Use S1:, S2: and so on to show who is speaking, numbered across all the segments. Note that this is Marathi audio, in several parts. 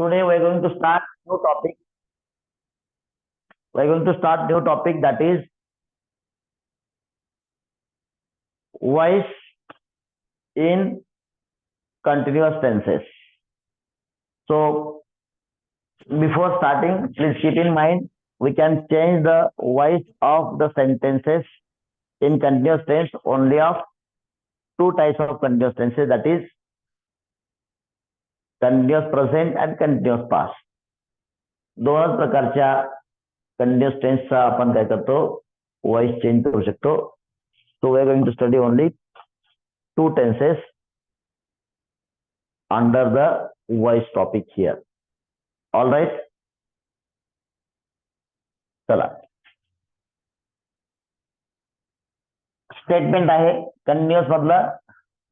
S1: Today we're going to start new topic. We're going to start new topic that is voice in continuous tenses. So before starting, please keep in mind we can change the voice of the sentences in continuous tense only of two types of continuous tenses that is continuous present and continuous past दोनच प्रकारच्या कंटिन्युअस टेन्सचा आपण काय करतो? वॉइस चेंज करू शकतो. So we are going to study only two tenses under the voice topic here all right चला. स्टेटमेंट आहे. कंटिन्युअस मधलं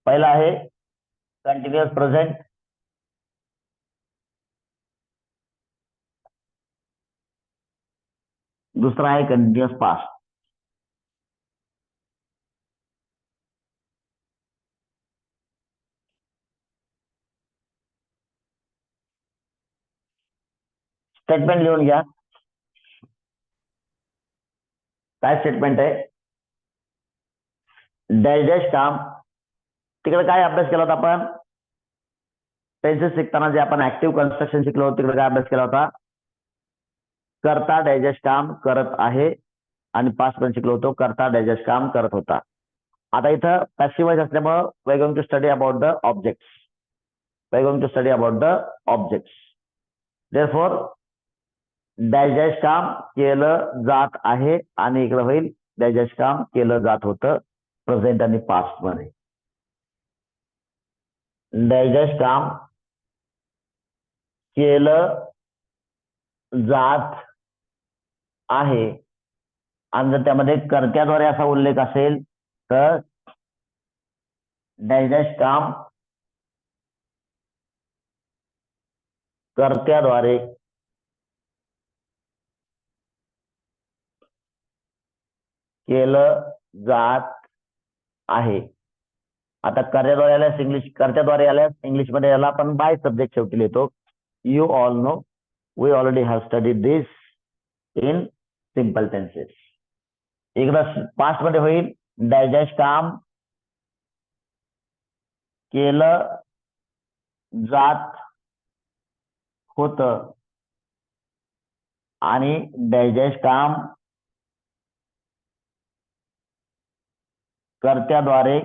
S1: पहिला आहे. कंटिन्युअस प्रेझेंट दुसरा है। कंटिन्युअस पास्ट स्टेटमेंट लिहून काय स्टेटमेंट आहे डॅश डॅश काम तिकडे अभ्यास केला होता आपण टेन्सेस जे आपण ऍक्टिव्ह कन्स्ट्रक्शन शिकलो तिकडे अभ्यास केला होता। करता डायजेस्ट काम करत आहे. आणि पाच पण शिकलो होतो करता डायजेस्ट काम करत होता. आता इथं पॅसिवाईज असल्यामुळं we going to study about the objects we going to study about the objects therefore digest काम केलं जात आहे आणि इकडे होईल डायजेस्ट काम केलं जात होतं प्रेझेंट आणि पास्टमध्ये. डायजेस्ट काम केलं जात आहे. आणि जर त्यामध्ये कर्त्याद्वारे असा उल्लेख असेल तर डायजेस्ट काम कर्त्याद्वारे केलं जात आहे. आता कर्त्याद्वारे आल्यास इंग्लिश कर्त्याद्वारे आल्यास इंग्लिशमध्ये याला आपण बाय सब्जेक्ट शेवटी लिहितो. You all know we already have study this in simple tenses एकदा पास्टमध्ये होईल डायजेस्ट काम केलं जात होत. आणि डायजेस्ट काम कर्त्याद्वारे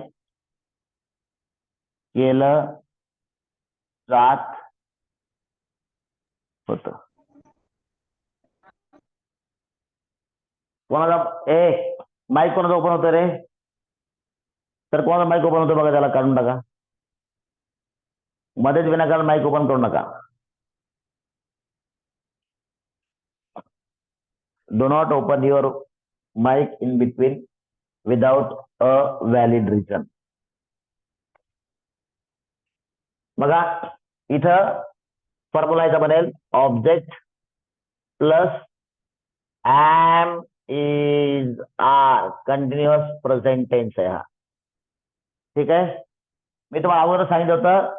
S1: केलं जात होतं. कोणाला ए माईक कोणाचा ओपन होतं रे? तर कोणाचा माईक ओपन होतो बघा त्याला काढून टाका. मध्येच विनाकारण माईक ओपन करू नका. Do not open your mic in between without a valid reason बघा इथं फॉर्म्युला याचा बनेल object plus M is are continuous present tense आहे हा. ठीक आहे? मी तुम्हाला अगोदर सांगितलं होतं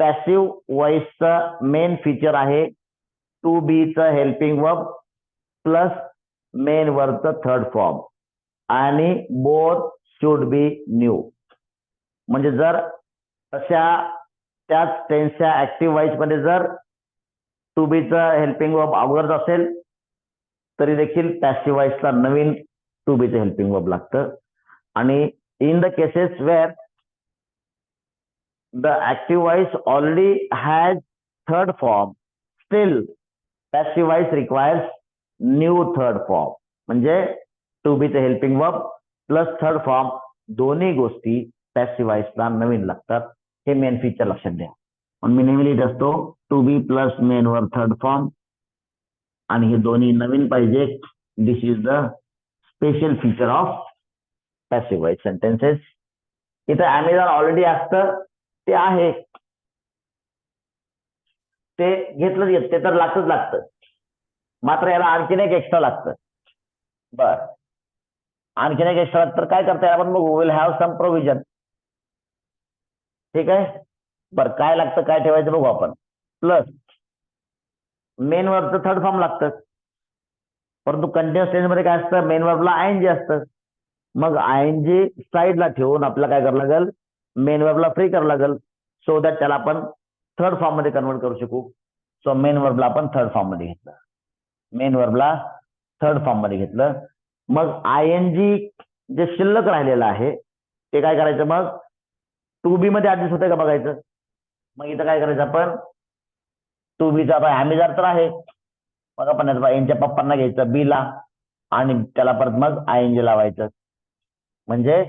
S1: पॅसिव्ह व्हॉइसचं मेन फीचर आहे टू बीचं हेल्पिंग वर्ब प्लस मेन वर्बचं थर्ड फॉर्म आणि बोथ शुड बी न्यू म्हणजे जर तशा त्याच टेन्सच्या ऍक्टिव्ह वॉइसमध्ये जर टू बीचं हेल्पिंग वर्ब अगोदरच असेल तरी देखील पॅसिव्ह नवीन टू बीचं हेल्पिंग वर्ब लागतं. आणि in the cases where the active already has third form still passive requires new third form म्हणजे to बीचं helping verb plus third form दोन्ही गोष्टी पॅसिव्ह नवीन लागतात. हे मेन फीचर लक्षात द्या मी नेहमी लिहित असतो टू बी प्लस मेन वर थर्ड फॉर्म आणि हे दोन्ही नवीन पाहिजे. This is the special feature of passive sentences इथं अमेझॉन ऑलरेडी असतं. ते आहे. ते घेतलंच येत. ते तर लागतच लागतं. मात्र याला आणखीन एक एक्स्ट्रा लागतं. बर. आणखीन एक एक्स्ट्रा तर काय करता येईल आपण? बघू विल हॅव सम प्रोव्हिजन ठीक आहे? बर काय लागतं? काय ठेवायचं? बघू आपण. प्लस मेन वर्बचं थर्ड फॉर्म लागतं. परंतु कंटिन्युअस टेन्समध्ये काय असतं? मेन वर्बला आय एन जी असतं. मग आय एन जी साईडला ठेवून आपल्याला काय करावं लागेल? मेन वर्बला फ्री करावं लागेल. सो दॅट त्याला आपण थर्ड फॉर्ममध्ये कन्वर्ट करू शकू. सो मेन वर्बला आपण थर्ड फॉर्ममध्ये घेतलं. मेन वर्बला थर्ड फॉर्ममध्ये घेतलं. मग आय एन जी जे शिल्लक राहिलेलं आहे ते काय करायचं मग? टू बी मध्ये ऍडजस्ट होतंय का बघायचं? मग इथं काय करायचं आपण? टू बीचा आता हॅमिजार तर आहे. मग आपण यांच्या पप्पांना घ्यायचं बी ला आणि त्याला परत मग आय एन जी लावायचं. म्हणजे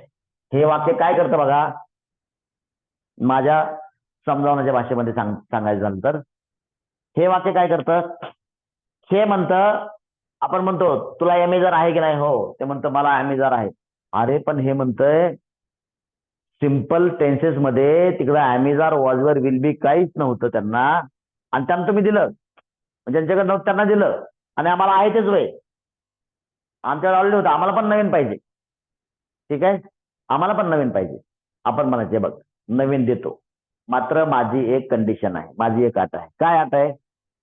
S1: हे वाक्य काय करतं बघा? माझ्या समजावण्याच्या भाषेमध्ये सांग सांगायचं झालं तर. हे वाक्य काय करतं? हे म्हणतं आपण म्हणतो तुला एमेजार आहे की नाही? हो ते म्हणतं मला एमेजार आहे. अरे पण हे म्हणतंय सिंपल टेन्सेस मध्ये तिकडे अमेझॉन वॉजवर विल बी काहीच नव्हतं त्यांना. आणि त्यांना तुम्ही दिलं. म्हणजे ज्यांच्याकडे नव्हतं त्यांना दिलं. आणि आम्हाला आहे तेच वय आमच्याकडे ऑलरेडी होतं. आम्हाला पण नवीन पाहिजे. ठीक आहे? आम्हाला पण नवीन पाहिजे. आपण म्हणायचे बघ नवीन देतो. मात्र माझी एक कंडिशन आहे. माझी एक आट आहे. काय आट आहे?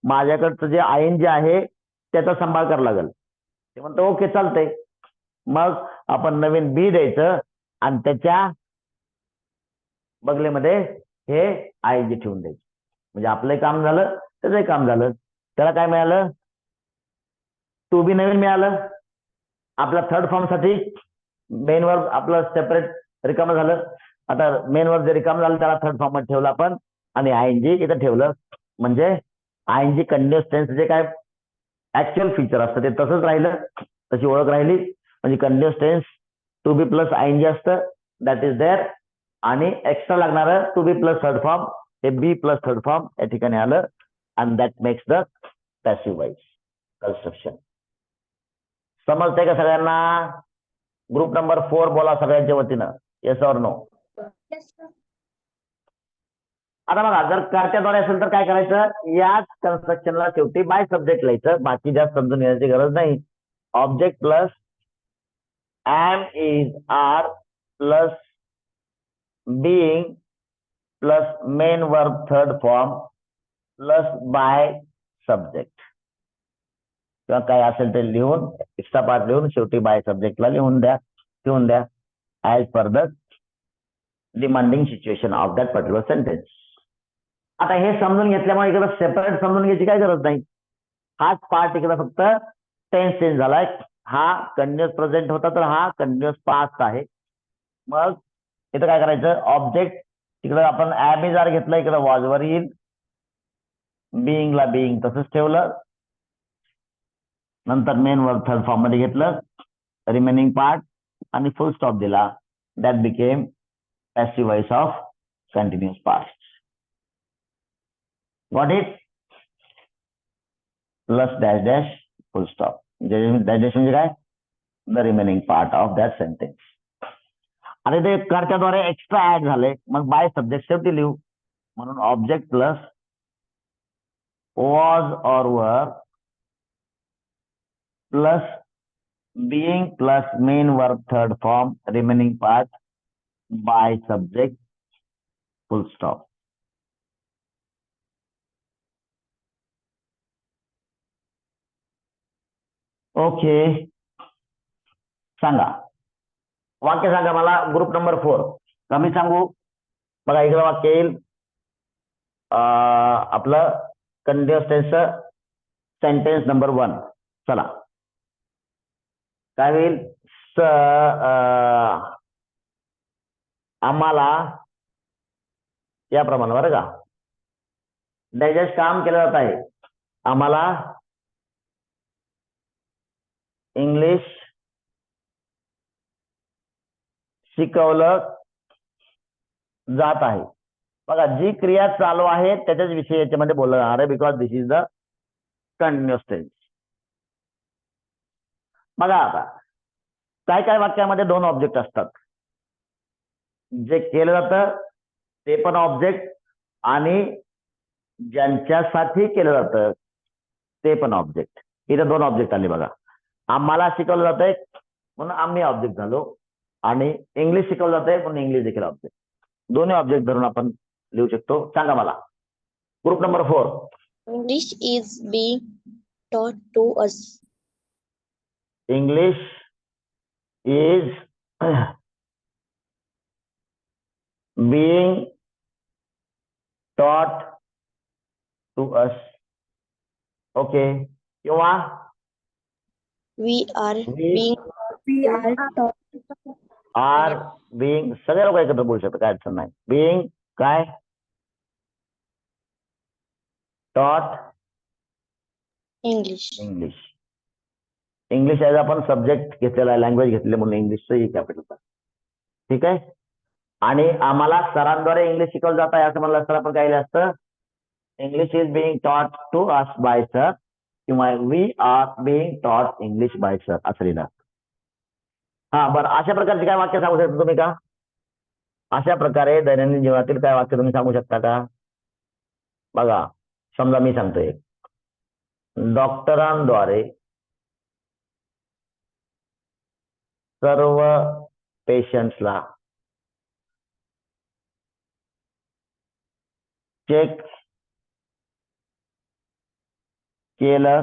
S1: माझ्याकडचं जे आयन जे आहे त्याचा सांभाळ करावा लागेल. ते म्हणतो ओके चालतंय. मग आपण नवीन बी द्यायचं आणि त्याच्या बगलेमध्ये हे आय जी ठेवून द्यायचं. म्हणजे आपलंही काम झालं त्याचंही काम झालं. त्याला काय मिळालं? टू बी नवीन मिळालं. आपल्या थर्ड फॉर्मसाठी मेन वर्क आपलं सेपरेट रिकाम झालं. आता मेन वर्क जे रिकाम झालं त्याला थर्ड फॉर्ममध्ये ठेवलं आपण. आणि आय एन जी इथं ठेवलं. म्हणजे I N G continuous tense जे काय ऍक्च्युअल फीचर असतं ते तसंच राहिलं. तशी ओळख राहिली. म्हणजे continuous tense to be plus I N G असतं. दॅट इज देअर आणि एक्स्ट्रा लागणारं to be plus third form हे बी प्लस थर्ड फॉर्म या ठिकाणी आलं. And that makes the passive voice construction समजतंय का सगळ्यांना? ग्रुप नंबर फोर बोला सगळ्यांच्या वतीनं. येस ऑर नो आता बघा जर कार्त्याद्वारे असेल तर काय करायचं? याच कन्स्ट्रक्शनला शेवटी बाय सब्जेक्ट लिहायचं. बाकी जास्त समजून येण्याची गरज नाही. Object plus M is are plus being plus main verb third form plus by subject. किंवा काय असेल ते लिहून एक्स्ट्रा पार्ट लिहून शेवटी बाय सब्जेक्टला लिहून द्या लिहून द्या. As per the demanding situation of that particular sentence आता हे समजून घेतल्यामुळे इकडे सेपरेट समजून घ्यायची काय गरज नाही. हाच पार्ट इकडे फक्त टेन्स चेंज झालाय. हा कंटिन्युअस प्रेझेंट होता तर हा कंटिन्युअस पास्ट आहे. मग इथं काय करायचं? ऑब्जेक्ट तिकडं आपण ऍमिजार घेतलं इकडं वॉजवर येईल. बिईंगला बिईंग तसंच ठेवलं. नंतर मेन वर्ब थर्ड फॉर्ममध्ये घेतलं. रिमेनिंग पार्ट आणि फुल स्टॉप दिला. That became passive voice of continuous past got it plus dash dash full stop dash dash म्हणजे काय? The remaining part of that sentence आणि ते कर्त्याद्वारे एक्स्ट्रा ऍड झाले. मग बाय सब्जेक्ट शेवटी लिहू. म्हणून object plus was or were plus being plus main verb third form remaining part by subject full stop okay सांगा. वाक्य सांगा मला ग्रुप नंबर फोर कमी सांगू? बघा इकडं वाक्य येईल. आपलं कंटेस्टेन्स सेंटेन्स नंबर वन चला. काय होईल? स अं, आम्हाला याप्रमाणे बरं का? डायजेस्ट काम केलं जात आहे. आम्हाला इंग्लिश शिकवलं जात आहे. बघा जी क्रिया चालू आहे त्याच्याच विषयी याच्यामध्ये बोललं जाणार आहे because this is the continuous tense बघा आता काय काय वाक्यामध्ये दोन ऑब्जेक्ट असतात. जे केलं जातं ते पण ऑब्जेक्ट आणि ज्यांच्यासाठी केलं जातं ते पण ऑब्जेक्ट इथे दोन ऑब्जेक्ट आले बघा. आम्हाला शिकवलं जातंय म्हणून आम्ही ऑब्जेक्ट झालो. आणि इंग्लिश शिकवलं जातंय म्हणून इंग्लिश देखील ऑब्जेक्ट दोन्ही ऑब्जेक्ट धरून आपण लिहू शकतो सांगा मला group number four
S2: English is being taught to us.
S1: English is being taught to us. Okay. किंवा
S2: We are
S1: We
S2: being
S3: We are taught
S1: are being सगळे लोक एकत्र बोलू शकतात काय अडचण नाही. बिईंग काय? Taught
S2: English.
S1: English English as आपण सब्जेक्ट घेतलेला आहे लँग्वेज घेतले म्हणून इंग्लिशचं कॅपिटल ठीक आहे? आणि आम्हाला सरांद्वारे इंग्लिश शिकवलं जात आहे असं म्हणलं असतं आपण काय असतं? English is being taught to us by sir किंवा we are being taught English by sir असं लिहिलं. असतं. हा बरं. अशा प्रकारचे काय वाक्य सांगू शकता तुम्ही का? अशा प्रकारे दैनंदिन जीवनातील काय वाक्य तुम्ही सांगू शकता का? बघा समजा मी सांगतोय. डॉक्टरांद्वारे सर्व पेशंट्सला चेक केलं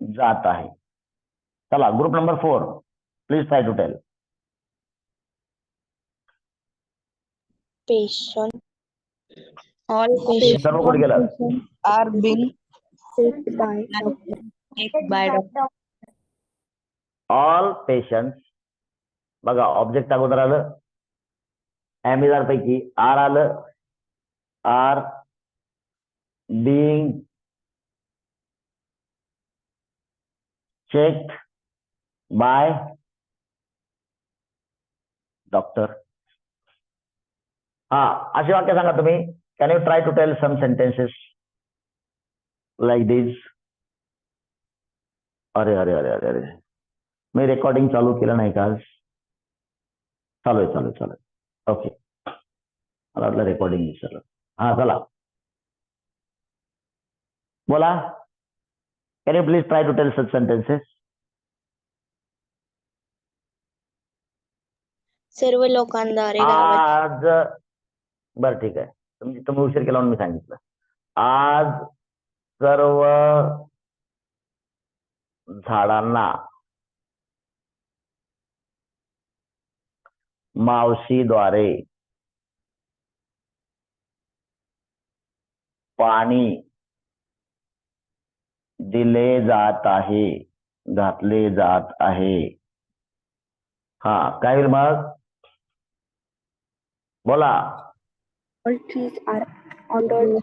S1: जात आहे. चला group number four please try to tell
S2: Patient. All patients
S1: सर्व कुठे गेलं
S2: are being
S3: checked by doctor.
S2: checked by doctor.
S1: All patients बघा ऑब्जेक्ट अगोदर आलं. ॲमिजार पैकी आर आलं. Are being checked by doctor हा अशी वाक्य सांगा तुम्ही. Can you try to tell some sentences like this अरे अरे अरे अरे अरे. मी रेकॉर्डिंग चालू केलं नाही का आज चालू आहे चालू चालू ओके मला वाटलं रेकॉर्डिंग विसरलं हा चला. बोला. Can you please try to tell such sentences
S2: सर्व लोकांद्वारे
S1: आज बरं ठीक आहे. तुम्ही तुम्ही उशीर केला म्हणून मी सांगितलं. आज सर्व झाडांना मावशीद्वारे पाणी दिले जात आहे घातले जात आहे. हा काय होईल मग? बोला.
S3: All trees are ordered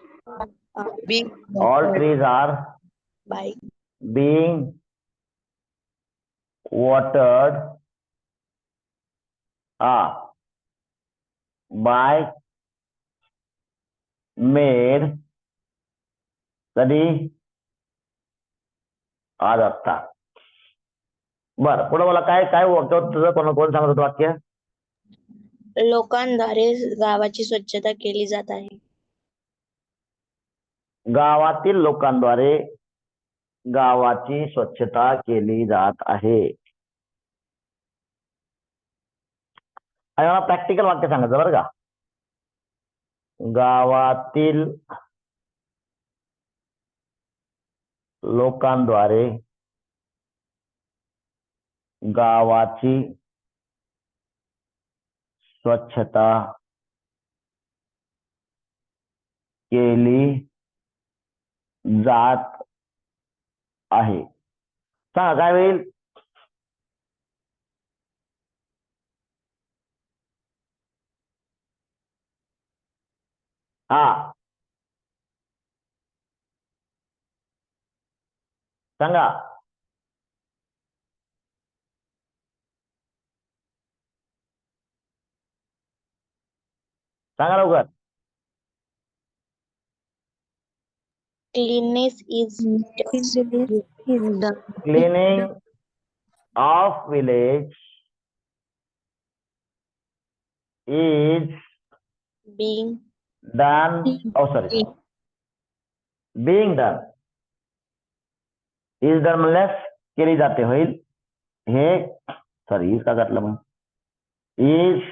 S1: all trees are
S2: by
S1: being watered ah by made कधी आज आत्ता बर पुढे मला काय काय वाक्य होतं? तुझं कोण कोण सांगत होतं वाक्य?
S2: लोकांद्वारे गावाची स्वच्छता केली जात आहे.
S1: गावातील लोकांद्वारे गावाची स्वच्छता केली जात आहे. आणि मला प्रॅक्टिकल वाक्य सांगायचं बरं का? गावातील लोकांद्वारे गावाची स्वच्छता केली जात आहे. सांगा काय होईल? हा. सांगा. सांगा लवकर cleaning of village is
S2: being
S1: done oh sorry being done is done मतलब केली जाते होईल सॉरी इसका मतलब is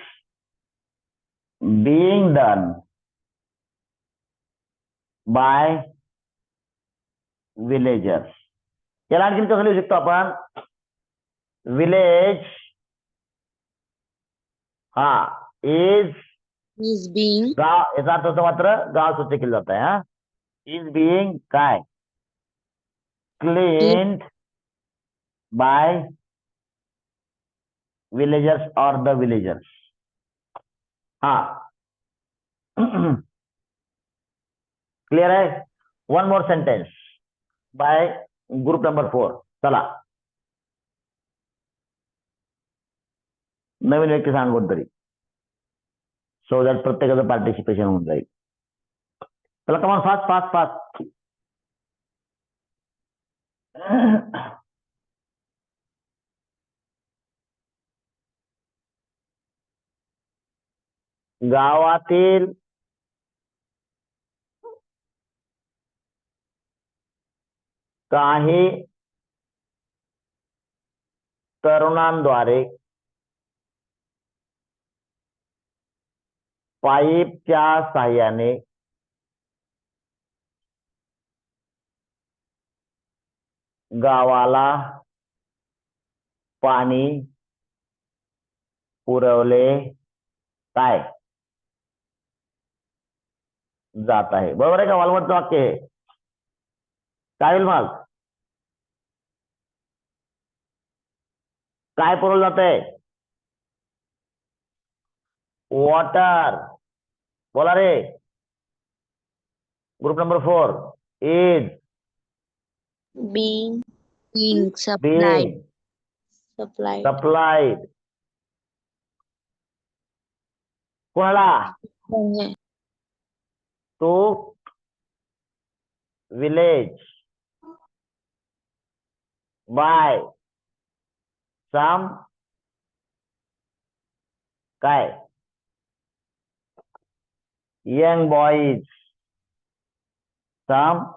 S1: being done by villagers याला आणखी कसं लिहू शकतो आपण? विलेज हा इज़
S2: is being
S1: गाव याचा अर्थ मात्र गाव स्वच्छ केलं जात आहे हा. इज़ बिईंग काय? Cleaned by villagers or the villagers हा. क्लिअर आहे? One more sentence by group number four चला. नवीन व्यक्ती सांग कोणतरी. सो दॅट प्रत्येकाचं पार्टिसिपेशन होऊन जाईल. चला कमान फास्ट फास्ट फास्ट गावातील काही तरुणांद्वारे पाईपच्या साह्याने गावाला पाणी पुरवले काय जात आहे. बरोबर आहे का वालवटचं वाक्य हे? काय होईल मग? काय पुरवलं जात आहे? वॉटर बोला रे. Group number four is
S2: being. Being. Supplied
S1: being
S2: supplied
S1: supplied कोणाला?
S2: है
S1: to village. By some guy young boys. Some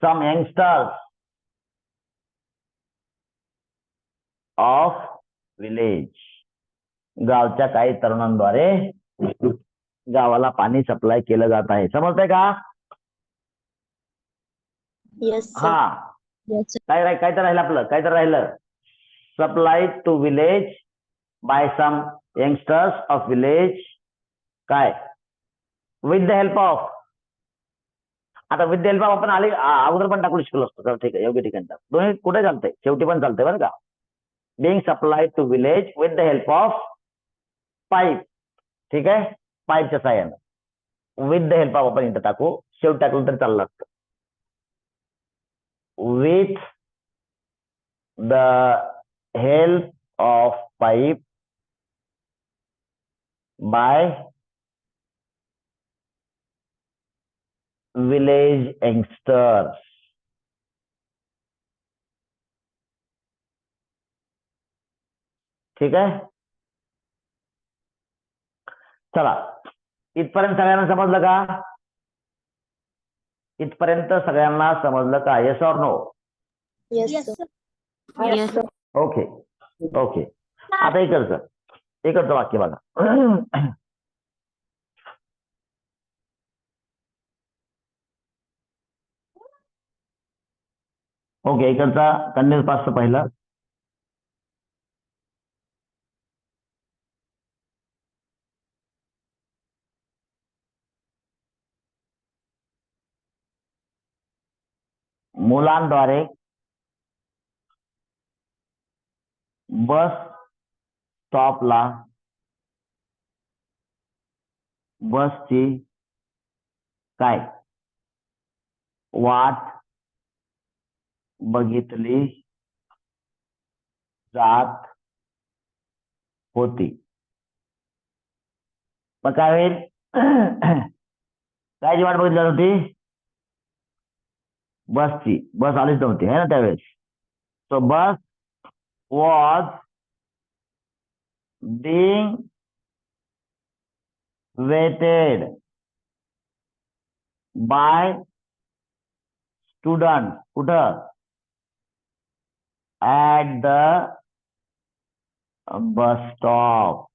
S1: some youngsters of village. गावच्या काही तरुणांद्वारे गावाला पाणी सप्लाय केलं जात आहे. समजतंय का?
S2: Yes
S1: हा. काय राह- काय तर राहिलं आपलं काय तर राहिलं. Supply to village by some youngsters of village काय? विथ द हेल्प ऑफ आता विथ द हेल्प ऑफ आपण आले अगोदर पण टाकू शिकलो असतो. ठीक आहे योग्य ठिकाणी. दोन्ही कुठे चालतंय? शेवटी पण चालतंय बरं का? Being supply to village with the help of pipe ठीक आहे पाईपच्या साह्यानं विथ द हेल्प ऑफ आपण इथं टाकू शेवटी टाकलं तर चाललं असतं with the help of pipe by village youngsters. ठीक आहे? चला. इथपर्यंत सगळ्यांना समजलं का? इथपर्यंत सगळ्यांना समजलं का? Yes or no. Okay okay आता इकडचं. इकडचं वाक्य बघा. ओके इकडचा. कन्या पाचचं पहिलं. मुलांद्वारे बस स्टॉपला बसची काय वाट बघितली जात होती. मग काय होईल? कायची वाट बघितली जात होती? बसची. बस आलीच नव्हती है ना त्यावेळेस? So bus was being waited by students कुठं? At the बस स्टॉप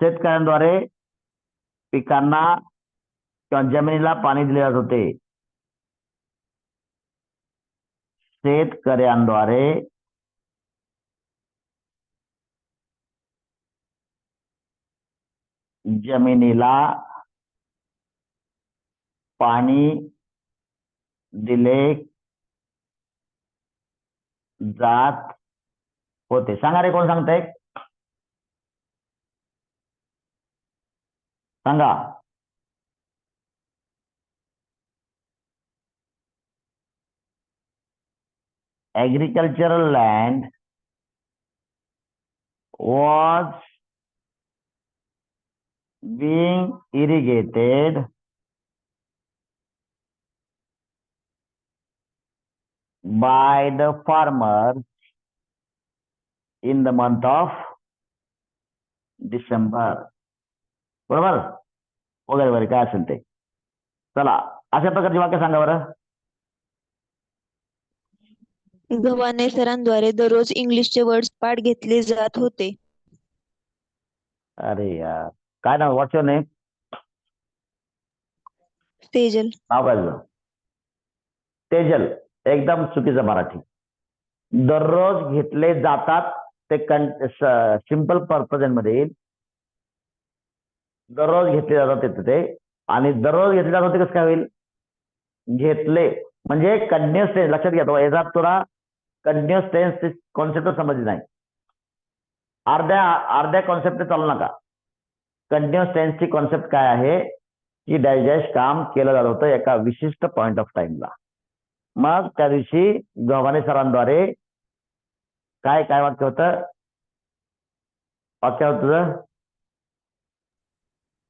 S1: शेतकऱ्यांद्वारे पिकांना किंवा जमिनीला पाणी दिले जात होते. शेतकऱ्यांद्वारे जमिनीला पाणी दिले जात होते. सांगा रे कोण सांगताय? सांगा agricultural land was being irrigated by the farmers in the month of December. बरोबर? वगैरे वगैरे काय असेल ते. चला अशा प्रकारची वाक्य सांगा बरं.
S2: गव्हाणे सरांद्वारे दररोज इंग्लिशचे वर्ड्स पाठ घेतले जात होते.
S1: अरे यार काय नाव व्हॉट्स नेम
S2: तेजल.
S1: नाव काय तुझं? तेजल एकदम चुकीचं मराठी. दररोज घेतले जातात ते सिंपल पर्पजनमध्ये. येईल दररोज घेतले जातात ते. आणि दररोज घेतले जातात ते कसं काय होईल? घेतले. म्हणजे कंटिन्युअस टेन्स लक्षात घ्या तो याचा तुला कंटिन्युअस टेन्स कॉन्सेप्ट समजली नाही. अर्ध्या अर्ध्या कॉन्सेप्ट चालू नका. कंटिन्युअस टेन्सची कॉन्सेप्ट काय आहे? की डायजेस्ट काम केलं जात होतं एका विशिष्ट पॉइंट ऑफ टाइमला मग त्या दिवशी गव्हाणे सरांद्वारे काय काय वाक्य होतं? वाक्य होतं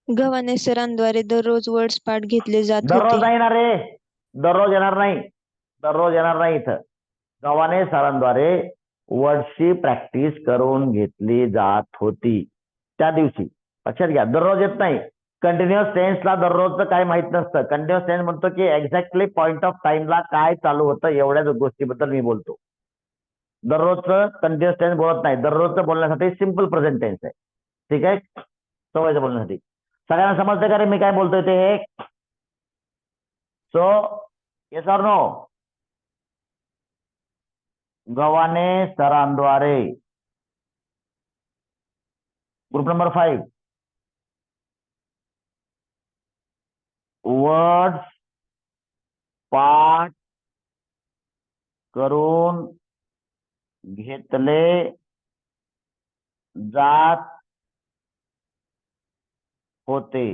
S2: गव्हाणे सरांद्वारे दररोज वर्ड्स पाठ घेतले जात
S1: दररोज
S2: होते.
S1: नाही येणार रे. दररोज येणार नाही. दररोज येणार नाही इथं. गव्हाणे सरांद्वारे वर्डची प्रॅक्टिस करून घेतली जात होती. त्या दिवशी. लक्षात घ्या दररोज येत नाही. कंटिन्युअस टेन्सला दररोजचं काय माहीत नसतं. कंटिन्युअस टेन्स म्हणतो की एक्झॅक्टली पॉइंट ऑफ टाइमला काय चालू होतं एवढ्याच गोष्टीबद्दल मी बोलतो. दररोजचं कंटिन्युअस टेन्स बोलत नाही. दररोजचं बोलण्यासाठी सिंपल प्रेझेंट टेन्स आहे. ठीक आहे? सवयचं बोलण्यासाठी. सगळ्यांना समजतं का रे? मी काय बोलतोय ते? So yes or no Gavane सरांद्वारे. Group number five word पाठ करून घेतले जात होते।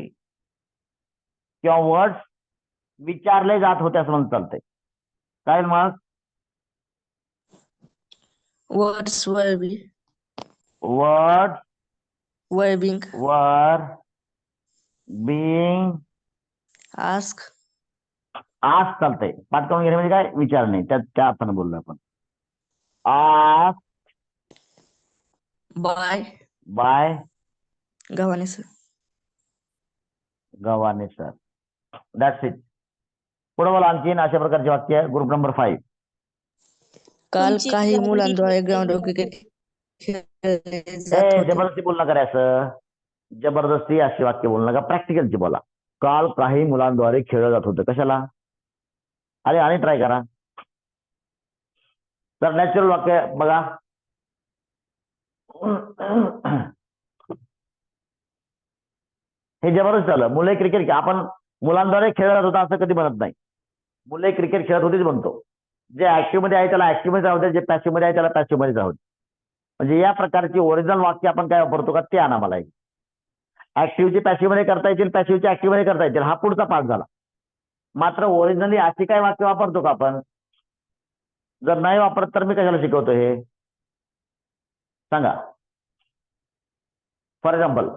S1: किंवा वर्ड्स विचारले जात होते असं म्हणून चालतंय. काय मग
S4: Words were be,
S1: word
S4: were being
S1: were being
S4: asked.
S1: आज चालतंय. पाठ करून घेणे म्हणजे काय? विचारणे त्या त्या अर्थानं बोललो आपण. आज
S4: by
S1: by
S4: Gavane sir.
S1: Gavane sir that's it पुढे बोला आणखीन अशा प्रकारचे वाक्य ग्रुप नंबर फाईव्ह
S4: काल
S2: तुमची
S4: काही मुलांद्वारे
S2: किती
S4: ग्राउंडवर
S2: होती?
S4: क्रिकेट खेळले
S1: ए
S4: जात होते.
S1: जबरदस्ती बोल नका रे असं जबरदस्ती अशी वाक्य बोल नका. प्रॅक्टिकलची बोला. काल काही मुलांद्वारे खेळलं जात होतं. कशाला? अरे आणि ट्राय करा. तर नॅचरल वाक्य बघा. हे जबरदस्त झालं. मुले क्रिकेट आपण मुलांद्वारे खेळत जात होता असं कधी म्हणत नाही. मुले क्रिकेट खेळत होतीच म्हणतो. जे ऍक्टिव्हमध्ये आहे त्याला ऍक्टिव्हमध्ये राहू दे जे पॅसिव्हमध्ये आहे त्याला पॅसिव्हमध्ये राहू दे. म्हणजे या प्रकारची ओरिजिनल वाक्य आपण काय वापरतो का ते आणा मला एक. ऍक्टिव्हची पॅसिव्हमध्ये करता येतील पॅसिव्हची ऍक्टिव्हमध्ये करता येतील. हा पुढचा पाठ झाला. मात्र ओरिजिनली अशी काय वाक्य वापरतो का आपण? जर नाही वापरत तर मी कशाला शिकवतो हे? सांगा. फॉर एक्झाम्पल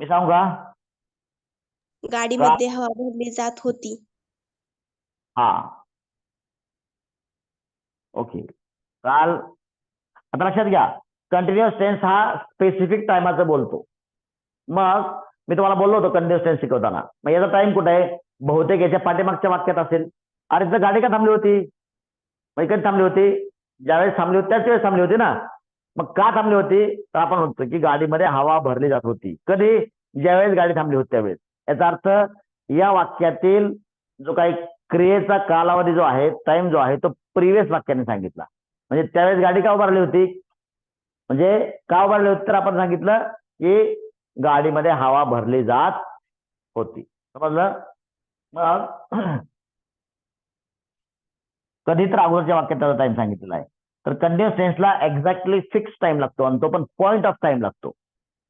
S1: मी सांगू का?
S2: गाडीमध्ये हवा भरली जात होती.
S1: हा. ओके. काल आता लक्षात घ्या. कंटिन्युअस टेन्स हा स्पेसिफिक टायमाचं बोलतो. मग मी तुम्हाला बोललो होतो कंटिन्युअस टेन्स शिकवताना. मग याचा टाइम कुठे आहे? बहुतेक याच्या पाठीमागच्या वाक्यात असेल. अरे तर गाडी का थांबली होती? मग कधी थांबली होती. ज्यावेळेस थांबली होती त्याच वेळेस थांबली होती ना? मग का थांबली होती? तर आपण म्हणतो की गाडीमध्ये हवा भरली जात होती. कधी? ज्यावेळेस गाडी थांबली होती त्यावेळेस. याचा अर्थ या वाक्यातील जो काही क्रियेचा कालावधी जो आहे टाइम जो आहे तो प्रिव्हियस वाक्याने सांगितला. म्हणजे त्यावेळेस गाडी का उभारली होती? म्हणजे का उभारली होती? तर आपण सांगितलं की गाडीमध्ये हवा भरली जात होती. समजलं? मग कधी तर अगोदरच्या वाक्यात त्याचा टाइम सांगितलेला आहे. तर कंटिन्युअस टेन्सला एक्झॅक्टली फिक्स टाइम लागतो आणि तो पण पॉइंट ऑफ टाइम लागतो.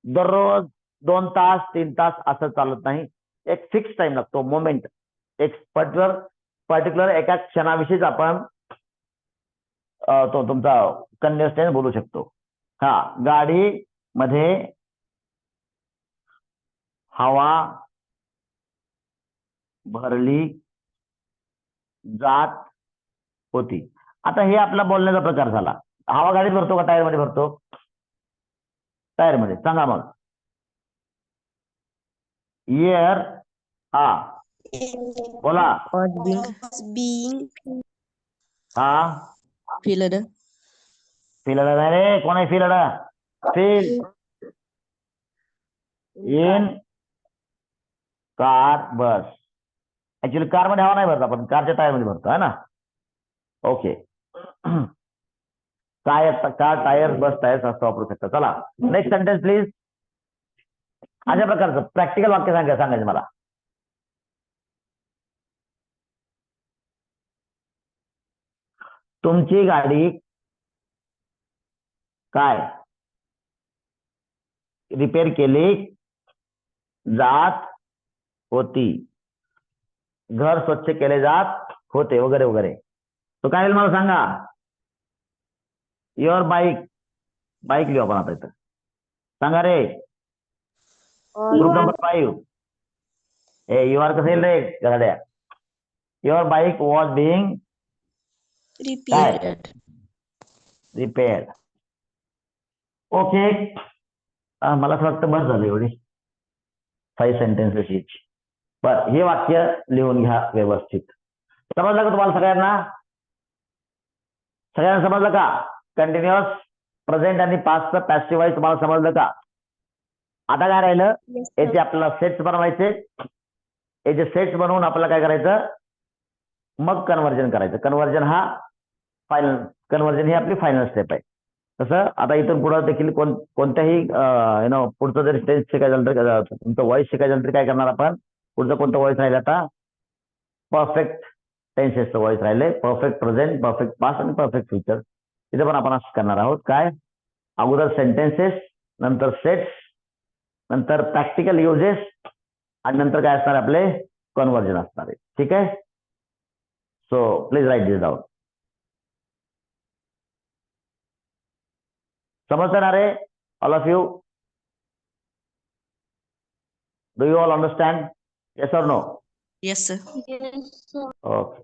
S1: दररोज दोन तास तीन तास असं चालत नाही. एक फिक्स टाइम लागतो. मोमेंट एक पर्टिक्युलर पर्टिक्युलर एका क्षणाविषयीच आपण तो तुमचा कंटिन्युअस टेन्स बोलू शकतो. हा गाडी मध्ये हवा भरली जात होती. आता हे आपला बोलण्याचा प्रकार झाला. हवा गाडीत भरतो का टायरमध्ये भरतो? टायरमध्ये सांगा मग. इयर हा. बोला. हा.
S4: Filled
S1: फिलड नाही रे. कोण आहे filled fill in car bus actually कारमध्ये हवा नाही भरत आपण. कारच्या टायरमध्ये भरतो है ना? ओके काय का टायर बस टायर असं वापरू शकता. चला नेक्स्ट सेंटेन्स प्लीज अशा प्रकारचं प्रॅक्टिकल वाक्य सांगा सांगायचं मला. तुमची गाडी काय? रिपेअर केली जात होती. घर स्वच्छ केले जात होते वगैरे वगैरे. तो काय होईल मला सांगा? युअर बाईक बाईक लिहू आपण आता इथं. सांगा रे. Group number five A your कसं येईल रे गराड्या? Your bike was
S2: repeated
S1: repaired okay मला असं वाटतं बस झालं एवढी. फाईव्ह सेंटेन्सेस बर हे वाक्य लिहून घ्या व्यवस्थित. समजलं का तुम्हाला सगळ्यांना? सगळ्यांना समजलं का? कंटिन्युअस प्रेझेंट आणि पास्टचं पॅसिव्ह वाईज तुम्हाला समजलं का? आता काय राहिलं. याचे आपल्याला सेट्स बनवायचे याचे सेट्स बनवून आपल्याला काय करायचं? मग कन्व्हर्जन करायचं. कन्व्हर्जन हा फायनल कन्व्हर्जन ही आपली फायनल स्टेप आहे. तसं आता इथून पुढे देखील कोण कोणत्याही यु नो पुढचं जरी टेन्स शिकायचं तर तुमचं वॉइस शिकायचं तर काय करणार आपण? पुढचं कोणतं वॉइस राहिलं आता? परफेक्ट टेन्सेसचं वॉइस राहिले परफेक्ट प्रेझेंट परफेक्ट पास्ट आणि परफेक्ट फ्युचर तिथे पण आपण असं करणार आहोत. काय? अगोदर सेंटेन्सेस नंतर सेट्स नंतर प्रॅक्टिकल युजेस आणि नंतर काय असणार आपले? कन्व्हर्जन असणार आहे. ठीक आहे? So please write this down समजतं ना रे? All of you do you all understand yes or no
S4: yes sir.
S1: Okay